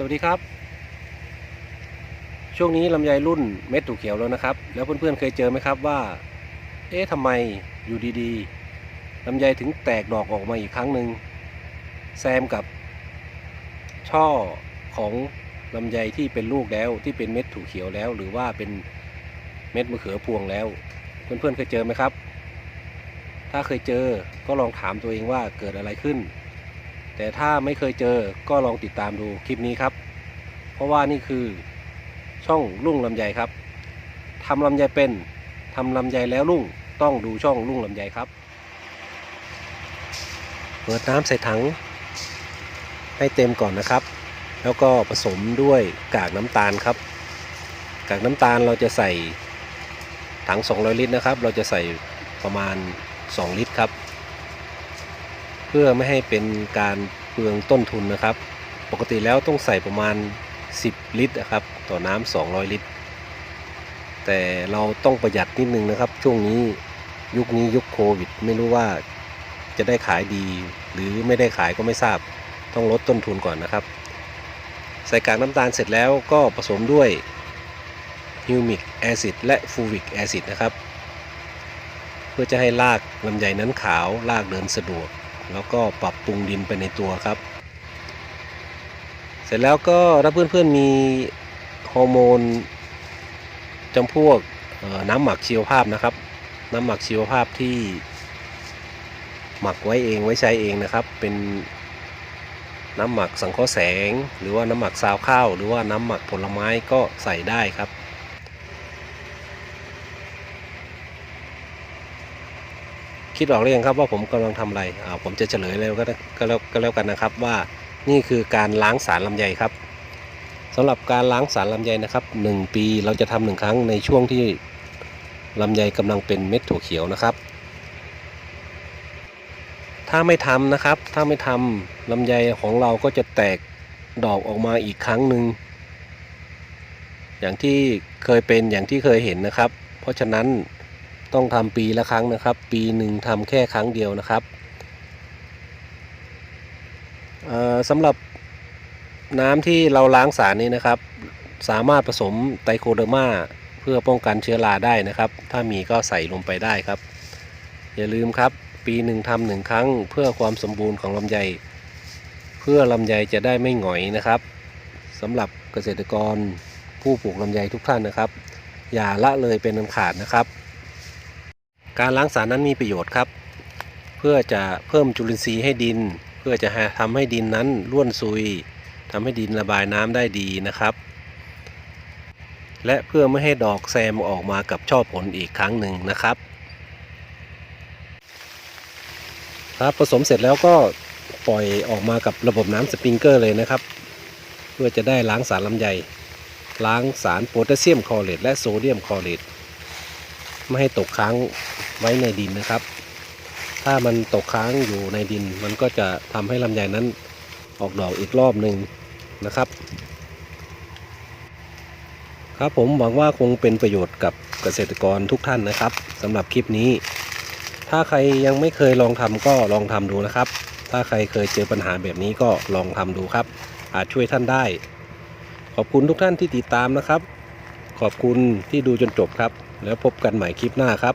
สวัสดีครับ ช่วงนี้ลำไยรุ่นเม็ดถูกเขียวแล้วนะครับ แล้วเพื่อนๆเคยเจอไหมครับว่า เอ๊ะทำไมอยู่ดีๆลำไยถึงแตกดอกออกมาอีกครั้งหนึ่งแซมกับ ช่อของลำไยที่เป็นลูกแล้วที่เป็นเม็ดถูกเขียวแล้ว หรือว่าเป็นเม็ดมะเขือพวงแล้ว เพื่อนๆเคยเจอไหมครับ ถ้าเคยเจอก็ลองถามตัวเองว่าเกิดอะไรขึ้น แต่ถ้าไม่เคยเจอก็ลองติดตามดูคลิปนี้ครับ เพราะว่านี่คือช่องลุ่งลำไยครับทำลำไยเป็นทำลำไยแล้วลุ่งต้องดูช่องลุ่งลำไยครับ เปิดน้ำใส่ถังให้เต็มก่อนนะครับ แล้วก็ผสมด้วยกากน้ำตาลครับ กากน้ำตาลเราจะใส่ถัง 200 ลิตรนะครับ เราจะใส่ประมาณ 2 ลิตรครับ เพื่อไม่ให้เป็นการเปลืองต้นทุนนะครับ ปกติแล้วต้องใส่ประมาณ 10 ลิตรนะครับ ต่อน้ำ200 ลิตร แต่เราต้องประหยัดนิดนึงนะครับ ช่วงนี้ยุคนี้ยุคโควิด ไม่รู้ว่าจะได้ขายดี หรือไม่ได้ขายก็ไม่ทราบ ต้องลดต้นทุนก่อนนะครับ ใส่กากน้ำตาลเสร็จแล้วก็ผสมด้วยฮิวมิกแอซิดและฟูวิกแอซิดนะครับ เพื่อจะให้รากลำไยนั้นขาวรากเดินสะดวก แล้วก็ปรับปรุงดินไปในตัวครับ เสร็จแล้วก็ถ้าเพื่อนๆมีฮอร์โมนจำพวกน้ำหมักชีวภาพนะครับ น้ำหมักชีวภาพที่หมักไว้เองไว้ใช้เองนะครับ เป็นน้ำหมักสังเคราะห์แสง หรือว่าน้ำหมักซาวข้าว หรือว่าน้ำหมักผลไม้ก็ใส่ได้ครับ คิดออกหรือยังครับว่าผมกำลังทำอะไรอ่าผมจะเฉลยเลยก็ก็แล้วก็แล้วกันนะครับว่านี่คือการล้างสารลำไยครับสำหรับการล้างสารลำไยนะครับ 1 ปีเราจะทำหนึ่งครั้งในช่วงที่ลำไยกำลังเป็นเม็ดถั่วเขียวนะครับ ถ้าไม่ทำนะครับ ถ้าไม่ทำลำไยของเราก็จะแตกดอกออกมาอีกครั้งหนึ่งอย่างที่เคยเป็นอย่างที่เคยเห็นนะครับ เพราะฉะนั้น ต้องทำปีละครั้งนะครับ ปีหนึ่งทำแค่ครั้งเดียวนะครับสำหรับน้ำที่เราล้างสารนี้นะครับ สามารถผสมไตรโคเดอร์มาเพื่อป้องกันเชื้อราได้นะครับ ถ้ามีก็ใส่ลงไปได้ครับ อย่าลืมครับ ปีหนึ่งทำหนึ่งครั้ง เพื่อความสมบูรณ์ของลำไย เพื่อลำไยจะได้ไม่หงอยนะครับสำหรับเกษตรกรผู้ปลูกลำไยทุกท่านนะครับ อย่าละเลยเป็นอันขาดนะครับ การล้างสารนั้นมีประโยชน์ครับ เพื่อจะเพิ่มจุลินทรีย์ให้ดิน เพื่อจะทำให้ดินนั้นร่วนซุยทำให้ดินระบายน้ำได้ดีนะครับ และเพื่อไม่ให้ดอกแซมออกมากับช่อผลอีกครั้งหนึ่งนะครับ ครับผสมเสร็จแล้วก็ปล่อยออกมากับระบบน้ำสปริงเกอร์เลยนะครับ เพื่อจะได้ล้างสารลำไยล้างสารโพแทสเซียมคลอเรตและโซเดียมคลอเรตไม่ให้ตกค้าง ไว้ในดินนะครับ ถ้ามันตกค้างอยู่ในดิน มันก็จะทำให้ลำไยนั้นออกดอกอีกรอบหนึ่งนะครับ ครับผมหวังว่าคงเป็นประโยชน์กับเกษตรกรทุกท่านนะครับสำหรับคลิปนี้ ถ้าใครยังไม่เคยลองทำก็ลองทำดูนะครับ ถ้าใครเคยเจอปัญหาแบบนี้ก็ลองทำดูครับ อาจช่วยท่านได้ ขอบคุณทุกท่านที่ติดตามนะครับ ขอบคุณที่ดูจนจบครับ แล้วพบกันใหม่คลิปหน้าครับ